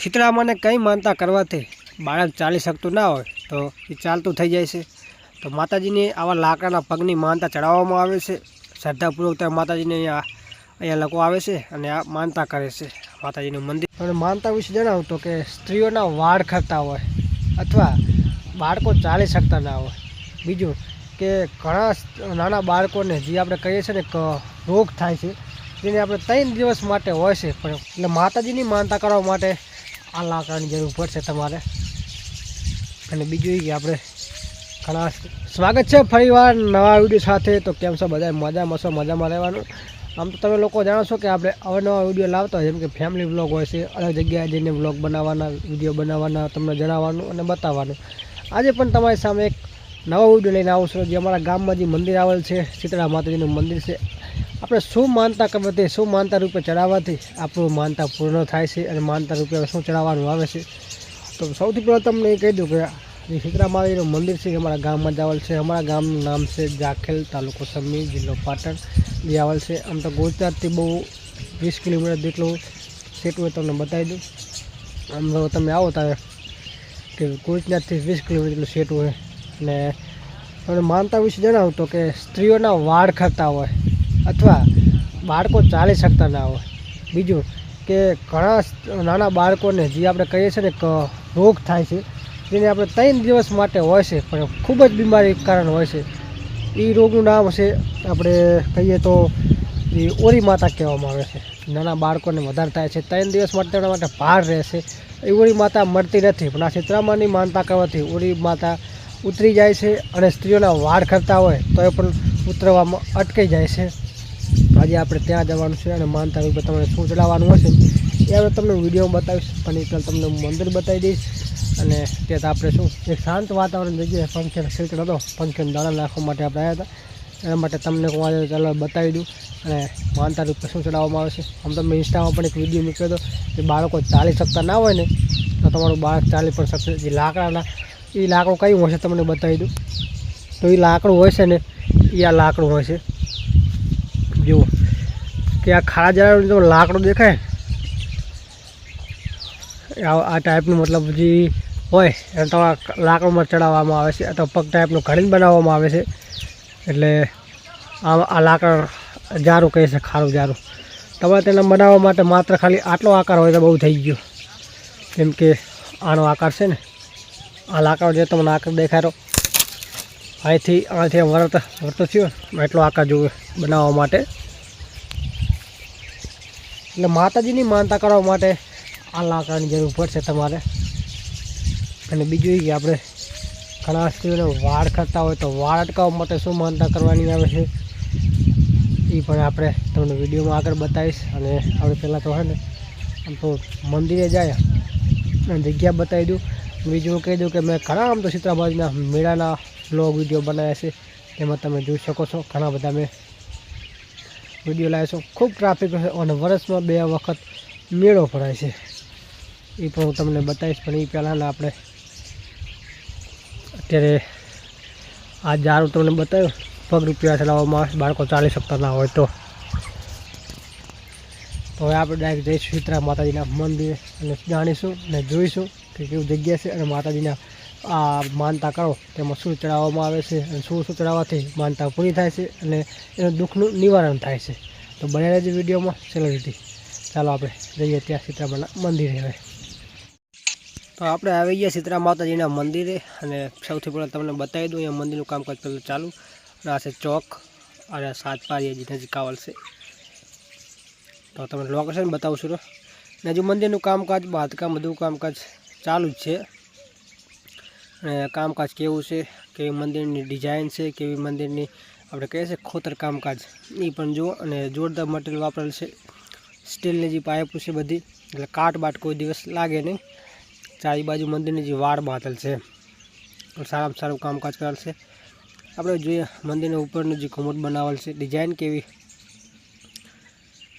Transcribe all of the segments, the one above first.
શીતળામાને કંઈ માનતા કરવાથી બાળક ચાલી શકતું ના હોય, તો એ ચાલતું થઈ જાય છે. તો માતાજીને આવા લાકડાના પગની માનતા ચડાવવામાં આવે છે. શ્રદ્ધાપૂર્વક ત્યાં માતાજીને અહીંયા અહીંયા લોકો આવે છે અને આ માનતા કરે છે માતાજીનું મંદિર. અને માનતા વિશે જણાવું તો કે સ્ત્રીઓના વાળ ખરતા હોય અથવા બાળકો ચાલી શકતા ના હોય. બીજું કે ઘણા નાના બાળકોને જે આપણે કહીએ છીએ ને રોગ થાય છે, જેને આપણે ત્રણ દિવસ માટે હોય છે. પણ એટલે માતાજીની માનતા કરવા માટે આ લાકડાની જરૂર પડશે તમારે. અને બીજું એ કે આપણે ઘણા સ્વાગત છે ફરીવાર નવા વીડિયો સાથે. તો કેમ છો બધા મજામાં છો? મજામાં રહેવાનું? આમ તો તમે લોકો જાણો છો કે આપણે અવનવા વીડિયો લાવતા હોય, જેમ કે ફેમિલી વ્લોગ હોય છે, અલગ જગ્યાએ જઈને વ્લોગ બનાવવાના વીડિયો બનાવવાના, તમને જણાવવાનું અને બતાવવાનું. આજે પણ તમારી સામે એક નવો વીડિયો લઈને આવું છું. જે અમારા ગામમાં જે મંદિર આવેલ છે, શીતળા માતાજીનું મંદિર છે. આપણે શું માનતા કરવાથી શું માનતા રૂપે ચડાવવાથી આપણું માનતા પૂર્ણ થાય છે અને માનતા રૂપે શું ચડાવવાનું આવે છે? તો સૌથી પહેલાં તમને એ કહી દઉં કે શીતરા માતાજીનું મંદિર છે અમારા ગામમાં જ આવેલ છે. અમારા ગામનું નામ છે જાખેલ તાલુકો સમી જિલ્લો પાટણ જે આવેલ છે. આમ તો ગુજરાતથી બહુ વીસ કિલોમીટર જેટલું સેટું તમને બતાવી દઉં. આમ તો તમે આવો ત્યારે કે ગુજરાતથી વીસ કિલોમીટર જેટલું સેટું હોય. અને તમને માનતા વિશે જણાવું તો કે સ્ત્રીઓના વાળ ખરતા હોય. અથવા બાળકો ચાલી શકતા ના હોય. બીજું કે ઘણા નાના બાળકોને જે આપણે કહીએ છીએ ને રોગ થાય છે જેને આપણે ત્રણ દિવસ માટે હોય છે, પણ ખૂબ જ બીમારી કારણ હોય છે. એ રોગનું નામ છે આપણે કહીએ તો એ ઓરી માતા કહેવામાં આવે છે. નાના બાળકોને વધારે થાય છે, ત્રણ દિવસ માટે તેના માટે ભાર રહેશે એ ઓરી માતા મળતી નથી, પણ આ ક્ષેત્રમાંની માનતા કરવાથી ઓરી માતા ઉતરી જાય છે અને સ્ત્રીઓના વાળ કરતા હોય તો એ પણ ઉતરવામાં અટકી જાય છે. આજે આપણે ત્યાં જવાનું છે અને માનતા રૂપે તમને શું ચડાવવાનું હશે એ હવે તમને વિડીયોમાં બતાવીશ. પણ એ પહેલાં તમને મંદિર બતાવી દઈશ. અને ત્યાં આપણે શું, એક શાંત વાતાવરણ જગ્યાએ ફંક્શન ક્ષેત્ર હતો. ફંક્શન દાણા નાખવા માટે આપણે આવ્યા હતા. એના માટે તમને હું આજે ચાલો બતાવી દઉં. અને માનતા રૂપે શું ચડાવવામાં આવે છે. આમ તમે ઇન્સ્ટામાં પણ એક વીડિયો મૂક્યો હતો કે બાળકો ચાલી શકતા ના હોય ને, તો તમારું બાળક ચાલી પણ શકશે. જે લાકડાના, એ લાકડું કયું છે તમને બતાવી દઉં. તો એ લાકડું હોય છે ને, એ આ લાકડું હોય છે જુઓ કે આ ખાડા જરા જો લાકડું દેખાય, આ ટાઈપનું મતલબ જે હોય એને તમારા લાકડોમાં ચડાવવામાં આવે છે અથવા પગ ટાઈપનું ઘડીને બનાવવામાં આવે છે. એટલે આ આ લાકડ જારું કહે છે, ખારું જારું. તમારે તેને બનાવવા માટે માત્ર ખાલી આટલો આકાર હોય તો બહુ થઈ ગયો. કેમ કે આનો આકાર છે ને, આ લાકડો જે તમને આકાર દેખાડો અહીંથી આથી વરત, વરતો થયો એટલો આકાર જોવે બનાવવા માટે. એટલે માતાજીની માનતા કરવા માટે આ લાકડાની જરૂર પડશે તમારે. અને બીજું કે આપણે ઘણા સ્ત્રીઓને વાળ કરતા હોય તો વાળ અટકાવવા માટે શું માનતા કરવાની આવે છે, એ પણ આપણે તમને વિડીયોમાં આગળ બતાવીશ. અને આપણે પહેલાં તો હે ને આમ તો મંદિરે જાય અને જગ્યા બતાવી દઉં. બીજું કહી દઉં કે મેં ઘણા આમ તો સીતરાબાદના મેળાના બ્લોગ વીડિયો બનાવ્યા છે, તેમાં તમે જોઈ શકો છો. ઘણા બધા મેં વીડિયો લાવ્યો છું. ખૂબ ટ્રાફિક હશે અને વર્ષમાં બે વખત મેળો ભરાય છે. એ પણ હું તમને બતાવીશ, પણ એ પહેલાંના આપણે અત્યારે આ જારું તમને બતાવ્યું, પગ રૂપિયા ચલાવવામાં આવે બાળકો ચાલી શકતા ના હોય તો. હવે આપણે ડાયરેક્ટ જઈશું શીતળા માતાજીના મંદિરે અને જાણીશું અને જોઈશું કે કેવું જગ્યા છે અને માતાજીના આ માનતા કરો તેમાં શું ચડાવવામાં આવે છે અને શું શું ચડાવવાથી માનતા પૂરી થાય છે અને એનું દુઃખનું નિવારણ થાય છે. તો બને રહેજો વિડીયોમાં. ચલો દીધી ચાલો આપણે જઈએ ત્યાં સીતરામાના મંદિરે હવે. તો આપણે આવી ગયા સીતરા માતાજીના મંદિરે અને સૌથી પહેલાં તમને બતાવી દઉં, અહીંયા મંદિરનું કામકાજ પહેલું ચાલુ. અને આ છે ચોક અને સાત પારી હજી નજીક આવેલ છે. તો તમને લોકેશન બતાવું છું. ને હજુ મંદિરનું કામકાજ, બાંધકામ, બધું કામકાજ ચાલુ જ છે. કામકાજ કેવું છે, કેવી મંદિરની ડિઝાઇન છે, કેવી મંદિરની આપણે કહીએ છીએ ખોતર કામકાજ એ પણ જુઓ. અને જોરદાર મટીરિયલ વાપરેલ છે, સ્ટીલની જે પાઇપો છે બધી, એટલે કાટ બાટ કોઈ દિવસ લાગે નહીં. ચારી બાજુ મંદિરની જે વાડ બાંધેલ છે સારામાં સારું કામકાજ કરેલ છે. આપણે જોઈએ મંદિરના ઉપરનું જે ઘુમટ બનાવેલ છે, ડિઝાઇન કેવી.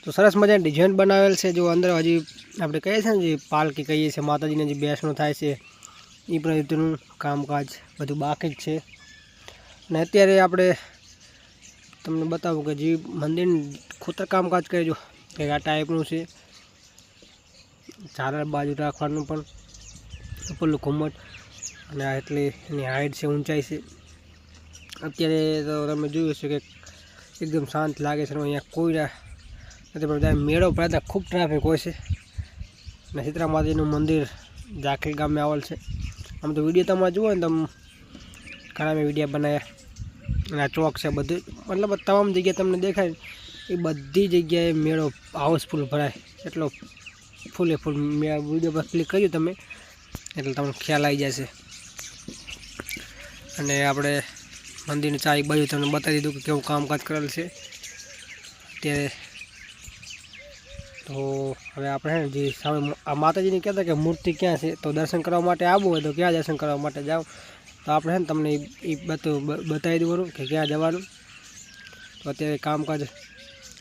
તો સરસ મજાની ડિઝાઇન બનાવેલ છે. જો અંદર હજી આપણે કહીએ છીએ ને, જે પાલકી કહીએ છીએ, માતાજીને જે બેસણું થાય છે એ પણ કામકાજ બધું બાકી જ છે. અને અત્યારે આપણે તમને બતાવું કે જે મંદિર ખોતર કામકાજ કહેજો કે આ ટાઈપનું છે. ચાર બાજુ રાખવાનું પણ, ઉપરનું ઘુમ્મટ અને આ એટલી એની હાઇટ છે, ઊંચાઈ છે. અત્યારે તો તમે જોયું છે કે એકદમ શાંત લાગે છે અહીંયા કોઈ નથી બધા મેળો ભરાતા ખૂબ ટ્રાફિક હોય છે. અને સીતરા માતાજીનું મંદિર જાખી ગામે આવેલ છે. આમ તો વીડિયો તમારે જુઓ ને, તમે ઘણા મેં વિડીયા બનાવ્યા. અને આ ચોક છે બધું. મતલબ તમામ જગ્યાએ તમને દેખાય એ બધી જગ્યાએ મેળો હાઉસફુલ ભરાય. એટલો ફૂલે ફૂલ મેં વીડિયો પર ક્લિક કર્યું તમે, એટલે તમને ખ્યાલ આવી જશે. અને આપણે મંદિરની ચારી બાજુ તમને બતાવી દીધું કે કેવું કામકાજ કરેલ છે. અત્યારે તો હવે આપણે જે સામે આ માતાજીને કહેતા કે મૂર્તિ ક્યાં છે, તો દર્શન કરવા માટે આવવું હોય તો ક્યાં દર્શન કરવા માટે જાઓ? તો આપણે છે ને તમને એ બધું બતાવી દેવાનું કે ક્યાં જવાનું. તો અત્યારે કામકાજ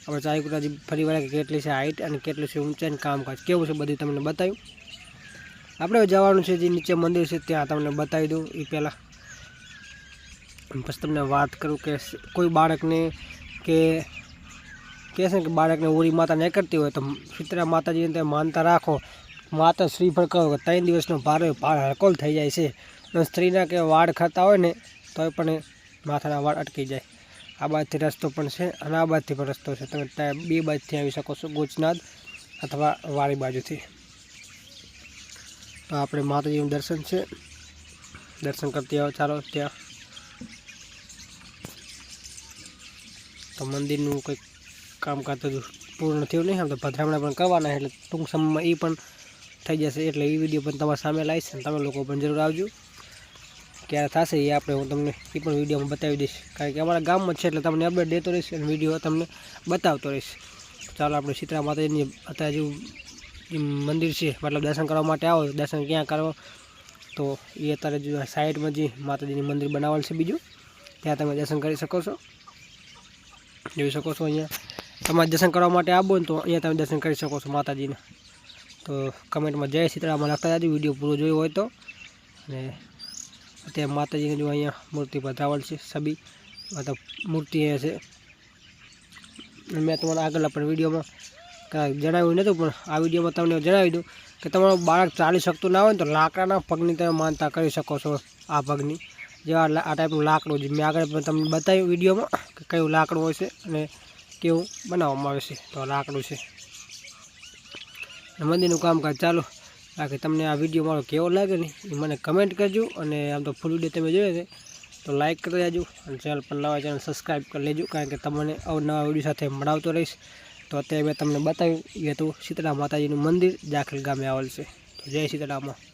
આપણે ચાઈકુટાજી ફરી વાર કેટલી છે હાઇટ અને કેટલી છે ઊંચાઈ કામકાજ. કેવું છે બધું તમને બતાવ્યું? આપણે જવાનું છે જે નીચે મંદિર છે ત્યાં તમને બતાવી દઉં એ પહેલાં. પછી તમને વાત કરું કે કોઈ બાળકને કે કહે છે કે બાળકને ઓરી માતા નહીં કરતી હોય તો શીતળા માતાજીને તમે માનતા રાખો. માતા શ્રીફળ કહો કે ત્રણ દિવસનો ભારે ભાર હળકોલ થઈ જાય છે. અને સ્ત્રીના કે વાળ ખાતા હોય ને તોય પણ માથાના વાળ અટકી જાય. આ બાજુથી રસ્તો પણ છે અને આ બાજુથી પણ રસ્તો છે. તમે ત્યાં બે બાજુથી આવી શકો છો ગોચનાદ અથવા વાળી બાજુથી. તો આપણે માતાજીનું દર્શન છે. દર્શન કરતી આવો, ચાલો ત્યાં. તો મંદિરનું કંઈક કામકાજ તો પૂર્ણ થયું નહીં, આમ તો પધરામણા પણ કરવાના એટલે ટૂંક સમયમાં એ પણ થઈ જશે. એટલે એ વીડિયો પણ તમારા સામે લાવીશ અને તમે લોકો પણ જરૂર આવજો. ક્યારે થશે એ આપણે હું તમને એ પણ વિડીયોમાં બતાવી દઈશ. કારણ કે અમારા ગામમાં છે, એટલે તમને અપડેટ દેતો રહીશ અને વીડિયો તમને બતાવતો રહીશ. ચાલો આપણે સીતરા માતાજીની અત્યારે જેવું મંદિર છે, મતલબ દર્શન કરવા માટે આવો, દર્શન ક્યાં કરો તો એ અત્યારે જો સાઈડમાં જે માતાજીની મંદિર બનાવેલ છે બીજું, ત્યાં તમે દર્શન કરી શકો છો. જોઈ શકો છો અહીંયા. તમારે દર્શન કરવા માટે આવો ને તો અહીંયા તમે દર્શન કરી શકો છો માતાજીને. તો કમેન્ટમાં જય સીતરામાં લખતા જાજો, વીડિયો પૂરો જોયો હોય તો. અને અત્યારે માતાજીને જો અહીંયા મૂર્તિ પધરાવલ છે સબી મતલબ મૂર્તિ અહીંયા છે. મેં તમારા આગળના પણ વિડીયોમાં જણાવ્યું નહોતું પણ આ વિડીયોમાં તમને જણાવી દઉં કે તમારું બાળક ચાલી શકતું ના હોય ને તો લાકડાના પગની તમે માનતા કરી શકો છો આ પગની. જેવા આ ટાઈપનું લાકડું છે. મેં આગળ પણ તમને બતાવ્યું વિડીયોમાં કે કયું લાકડું હોય છે અને કેવું બનાવવામાં આવે છે? તો લાકડું છે. મંદિરનું કામકાજ ચાલો. બાકી તમને આ વીડિયો મારો કેવો લાગે ને એ મને કમેન્ટ કરજો અને આમ તો ફૂલ વીડિયો તમે જોયો છે, તો લાઇક કરી દેજો અને ચેનલ પર નવા ચેનલ સબસ્ક્રાઈબ કરી લેજો, કારણ કે તમને અવનવા વીડિયો સાથે મળાવતો રહીશ. તો અત્યારે મેં તમને બતાવ્યું એ હતું શીતળા માતાજીનું મંદિર, જાખલ ગામે આવેલ છે. તો જય શીતળામાં.